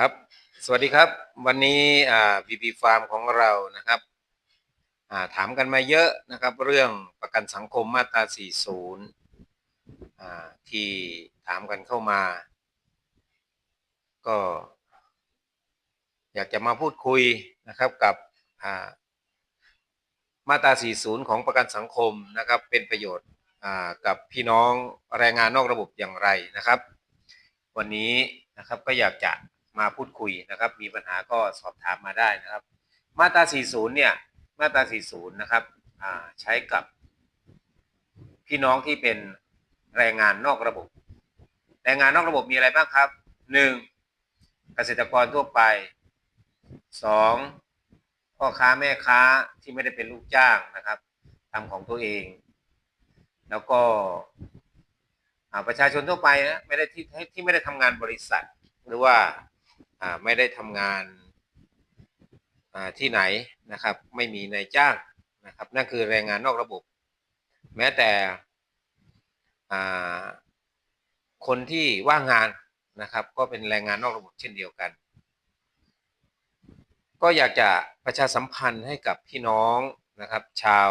ครับ สวัสดีครับ วันนี้อ่า BP Farm ของเรานะครับาถามกันมาเยอะนะครับ เรื่องประกันสังคมมาตรา 40าที่ถามกันเข้ามา ก็ อยากจะมาพูดคุยนะครับกับามาตรา 40 ของประกันสังคมนะครับ เป็นประโยชน์กับพี่น้องแรงงานนอกระบบอย่างไรนะครับ วันนี้นะครับก็อยากจะ มาพูดคุยนะครับ มีปัญหาก็สอบถามมาได้นะครับ มาตรา 40 เนี่ย มาตรา 40 นะครับใช้กับพี่น้องที่เป็นแรงงานนอกระบบ แรงงานนอกระบบมีอะไรบ้างครับ 1. เกษตรกรทั่วไป 2. พ่อค้าแม่ค้าที่ไม่ได้เป็นลูกจ้างนะครับทำของตัวเอง แล้วก็ประชาชนทั่วไปนะไม่ได้ที่ที่ไม่ได้ทำงานบริษัท หรือว่า ไม่ได้ทำงานที่ไหนนะครับไม่มีนายจ้างนะครับนั่นคือแรงงานนอกระบบ แม้แต่คนที่ว่างงานนะครับก็เป็นแรงงานนอกระบบเช่นเดียวกัน ก็อยากจะประชาสัมพันธ์ให้กับพี่น้องนะครับ ชาว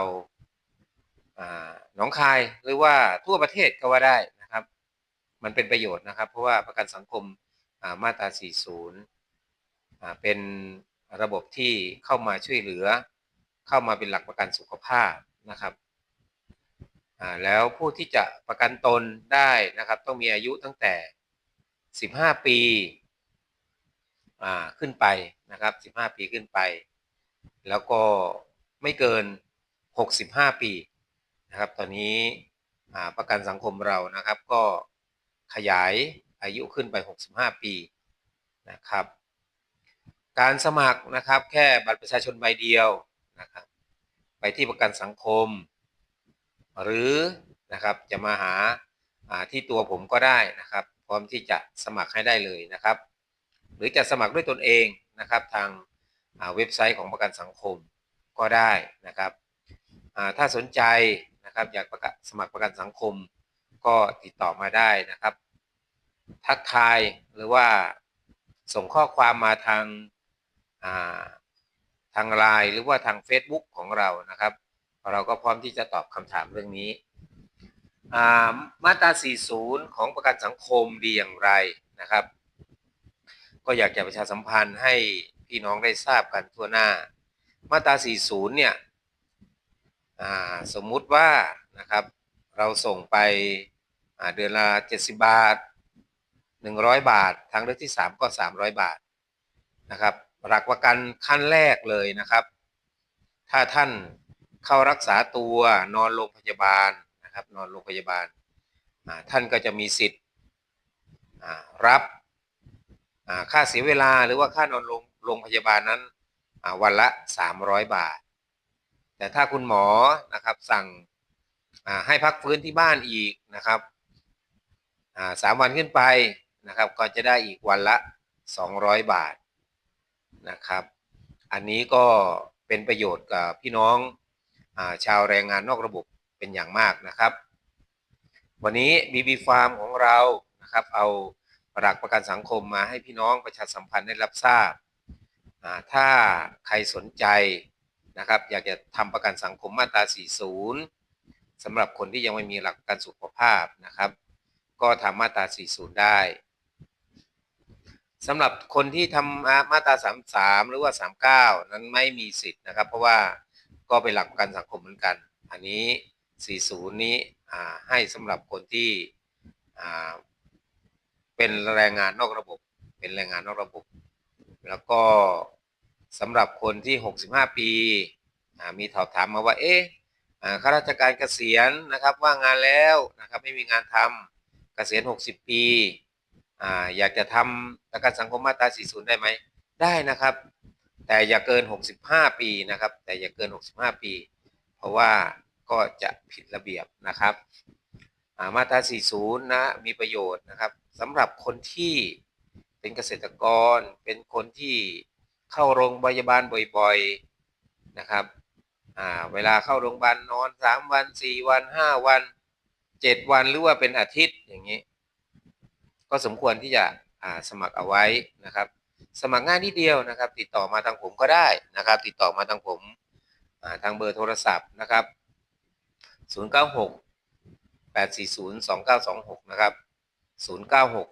หนองคายหรือว่าทั่วประเทศก็ว่าได้นะครับ มันเป็นประโยชน์นะครับ เพราะว่าประกันสังคมมาตรา 40 เป็นระบบที่เข้ามาช่วยเหลือ เข้ามาเป็นหลักประกันสุขภาพนะครับแล้วผู้ที่จะประกันตนได้นะครับ ต้องมีอายุตั้งแต่ 15 ปีขึ้นไปนะครับ 15 ปีขึ้นไป แล้วก็ไม่เกิน 65 ปีนะครับ ตอนนี้ประกันสังคมเรานะครับ ก็ขยายอายุขึ้นไป 65 ปีนะครับ การสมัครนะครับ แค่บัตรประชาชนใบเดียวนะครับไปที่ประกันสังคม หรือนะครับจะมาหาที่ตัวผมก็ได้นะครับ พร้อมที่จะสมัครให้ได้เลยนะครับ หรือจะสมัครด้วยตนเองนะครับ ทางาเว็บไซต์ของประกันสังคมก็ได้นะครับถ้าสนใจนะครับอยากประกาศสมัครประกันสังคมก็ติดต่อมาได้นะครับ ทักทายหรือว่าส่งข้อความมาทาง ทางไลน์หรือว่าทาง Facebook ของเรานะครับ เราก็พร้อมที่จะตอบคำถามเรื่องนี้ มาตรา 40 ของประกันสังคมดีอย่างไรนะครับ ก็อยากจะประชาสัมพันธ์ให้พี่น้องได้ทราบกันทั่วหน้า มาตรา 40 เนี่ยสมมุติว่านะครับเราส่งไปเดือนละ 70 บาท 100 บาท ทางเลือกที่ 3 ก็ 300 บาทนะครับ หลักประกันขั้นแรกเลยนะครับ ถ้าท่านเข้ารักษาตัวนอนโรงพยาบาลนะครับนอนโรงพยาบาล ท่านก็จะมีสิทธิ์รับค่าเสียเวลาหรือว่าค่านอนโรงพยาบาลนั้นวันละ 300 บาท แต่ถ้าคุณหมอนะครับสั่งให้พักฟื้นที่บ้านอีกนะครับสามวันขึ้นไปนะครับก็จะได้อีกวันละ 200 บาท นะครับ อันนี้ก็เป็นประโยชน์กับพี่น้องอาชาวแรงงานนอกระบบเป็นอย่างมากนะครับ วันนี้ BB Farm ของเรานะครับเอาหลักประกันสังคมมาให้พี่น้องประชาสัมพันธ์ได้รับทราบาถ้าใครสนใจนะครับอยากจะทำประกันสังคมมาตรา 40สำหรับคนที่ยังไม่มีหลักประกันสุขภาพนะครับ ก็ทำมาตรา 40 ได้ สำหรับคนที่ทำมาตรา33 หรือว่า 39 นั้นไม่มีสิทธิ์นะครับ เพราะว่าก็เป็นหลักประกันสังคมเหมือนกัน อันนี้ 40 นี้ให้สำหรับคนที่เป็นแรงงานนอกระบบ เป็นแรงงานนอกระบบ แล้วก็สำหรับคนที่ 65 ปีมีถอบถามมาว่าเอ๊ะข้าราชการเกษียณนะครับว่างงานแล้วนะครับไม่มีงานทำเกษียณ 60 ปี อยากจะทำประกันสังคมมาตรา 40 ได้ไหม ได้นะครับ แต่อย่าเกิน 65 ปีนะครับ แต่อย่าเกิน 65 ปี เพราะว่าก็จะผิดระเบียบนะครับมาตรา 40 นะ มีประโยชน์นะครับสำหรับคนที่เป็นเกษตรกร เป็นคนที่เข้าโรงพยาบาลบ่อยๆนะครับเวลาเข้าโรงพยาบาลนอน 3 วัน 4 วัน 5 วัน 7 วันหรือว่าเป็นอาทิตย์อย่างนี้ ก็สมควรที่จะสมัครเอาไว้นะครับ สมัครง่ายนิดเดียวนะครับ ติดต่อมาทางผมก็ได้นะครับ ติดต่อมาทางผมาทางเบอร์โทรศัพท์นะครับ 096 840 2926 นะครับ 096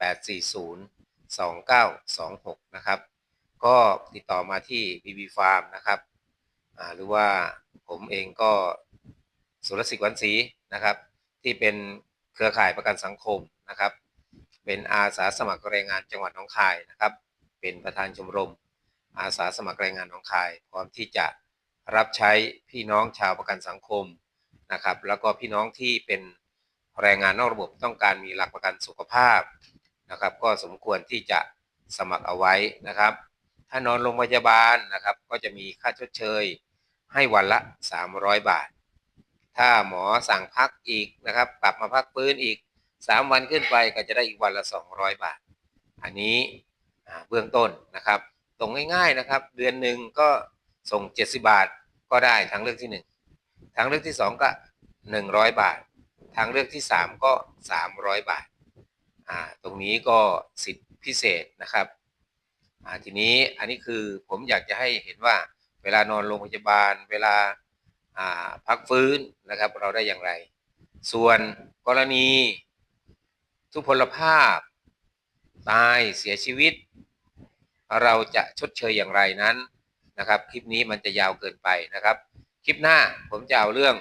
840 2926 นะครับ ก็ติดต่อมาที่ BB Farm นะครับหรือว่าผมเองก็สุรศิษฐ์วันศรีนะครับ ที่เป็นเครือข่ายประกันสังคมนะครับ เป็นอาสาสมัครแรงงานจังหวัดหนองคายนะครับ เป็นประธานชมรม อาสาสมัครแรงงานหนองคาย พร้อมที่จะรับใช้พี่น้องชาวประกันสังคมนะครับ แล้วก็พี่น้องที่เป็นแรงงานนอกระบบต้องการมีหลักประกันสุขภาพนะครับ ก็สมควรที่จะสมัครเอาไว้นะครับ ถ้านอนโรงพยาบาลนะครับ ก็จะมีค่าชดเชย ให้วันละ 300 บาท ถ้าหมอสั่งพักอีกนะครับ กลับมาพักฟื้นอีก 3วันขึ้นไปก็จะได้อีกวันละ 200 บาท อันนี้เบื้องต้นนะครับตรงง่ายๆนะครับ เดือนหนึ่งก็ส่ง 70 บาทก็ได้ทางเลือกที่ 1 ทางเลือกที่ 2 ก็ 100 บาท ทางเลือกที่ 3 ก็ 300 บาทอ่าตรงนี้ก็สิทธิพิเศษนะครับอ่าทีนี้อันนี้คือผมอยากจะให้เห็นว่าเวลานอนโรงพยาบาล เวลาอ่าพักฟื้นนะครับ เราได้อย่างไร ส่วนกรณี ทุพพลภาพ ตายเสียชีวิต เราจะชดเชยอย่างไรนั้นนะครับ คลิปนี้มันจะยาวเกินไปนะครับ คลิปหน้าผมจะเอาเรื่อง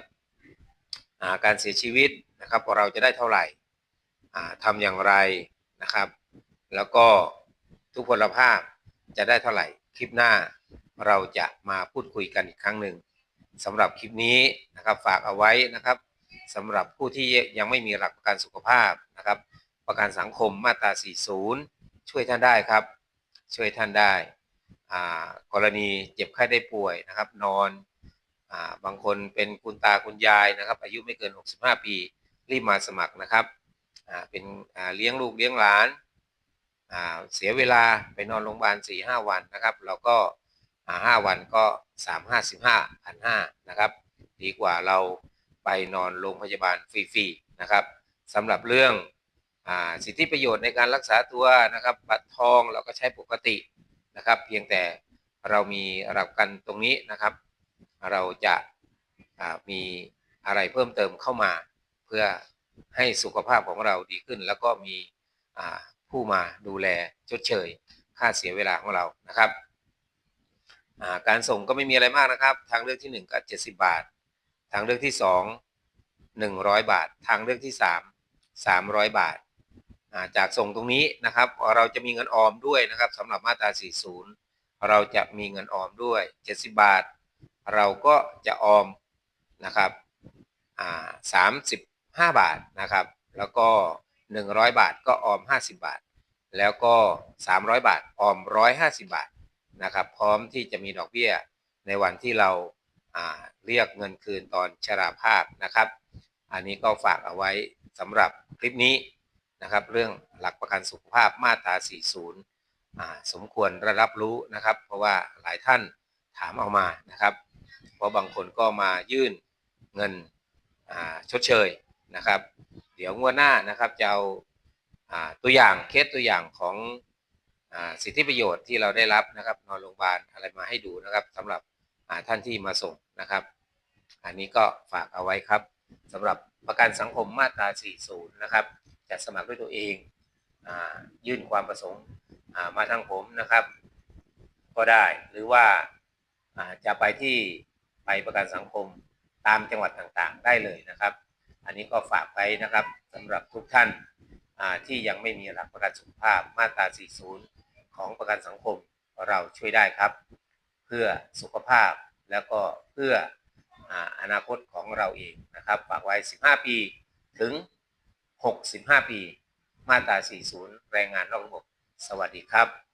อาการเสียชีวิตนะครับเราจะได้เท่าไหร่อ่าทำอย่างไรนะครับ แล้วก็ทุพพลภาพจะได้เท่าไหร่ คลิปหน้าเราจะมาพูดคุยกันอีกครั้งหนึ่งสำหรับคลิปนี้นะครับฝากเอาไว้นะครับสำหรับผู้ที่ยังไม่มีหลักประกันสุขภาพนะครับ ประกันสังคมมาตรา 40 ช่วยท่านได้ครับ ช่วยท่านได้ กรณีเจ็บไข้ได้ป่วยนะครับ นอนอบางคนเป็นคุณตาคุณยายนะครับ อายุไม่เกิน 65 ปี รีบมาสมัครนะครับเป็นเลี้ยงลูกเลี้ยงหลานาเสียเวลาไปนอนโรงพยาบาล4-5 วันนะครับเราก็อ่า5วันก็ 3 5 15พันห้านะครับ ดีกว่าเราไปนอนโรงพยาบาลฟรีๆนะครับสำหรับเรื่อง สิทธิประโยชน์ในการรักษาตัวนะครับบัตรทองเราก็ใช้ปกตินะครับ เพียงแต่เรามีหลักกันตรงนี้นะครับ เราจะามีอะไรเพิ่มเติมเข้ามา เพื่อให้สุขภาพของเราดีขึ้น แล้วก็มีผู้มาดูแลชดเชย ค่าเสียเวลาของเรานะครับาการส่งก็ไม่มีอะไรมากนะครับ ทางเลือกที่1ก็70 บาท ทางเลือกที่ 2 100 บาท ทางเลือกที่ 3 300 บาทอ่า จากส่งตรงนี้นะครับ เราจะมีเงินออมด้วยนะครับสำหรับมาตรา 40 เราจะมีเงินออมด้วย 70 บาท เราก็จะออมนะครับอ่า35บาทนะครับ แล้วก็ 100 บาทก็ออม 50 บาท แล้วก็ 300 บาทออม 150 บาทนะครับ พร้อมที่จะมีดอกเบี้ยในวันที่เราอ่าเรียกเงินคืนตอนชราภาพนะครับ อันนี้ก็ฝากเอาไว้สำหรับคลิปนี้ นะครับ เรื่องหลักประกันสุขภาพมาตรา 40 สมควรระรับรู้นะครับ เพราะว่าหลายท่านถามเอามานะครับ เพราะบางคนก็มายื่นเงินชดเชยนะครับ เดี๋ยวงวดหน้านะครับจะเอาอาตัวอย่างเคสตัวอย่างของอสิทธิประโยชน์ที่เราได้รับนะครับนอนโรงพยาบาลอะไรมาให้ดูนะครับสำหรับท่านที่มาส่งนะครับ อันนี้ก็ฝากเอาไว้ครับสำหรับประกันสังคมมาตรา 40 นะครับ จะสมัครด้วยตัวเองอยื่นความประสงค์มาทางผมนะครับ ก็ได้หรือว่าจะไปที่ไปประกันสังคมตามจังหวัดต่างๆ ได้เลยนะครับ อันนี้ก็ฝากไว้นะครับสำหรับทุกท่านที่ยังไม่มีหลักประกันสุขภาพมาตรา 40 ของประกันสังคมเราช่วยได้ครับ เพื่อสุขภาพแล้วก็เพื่ออนาคตของเราเองนะครับ ฝากไว้ 15 ปีถึง 65 ปี มาตรา 40 แรงงานนอกระบบ สวัสดีครับ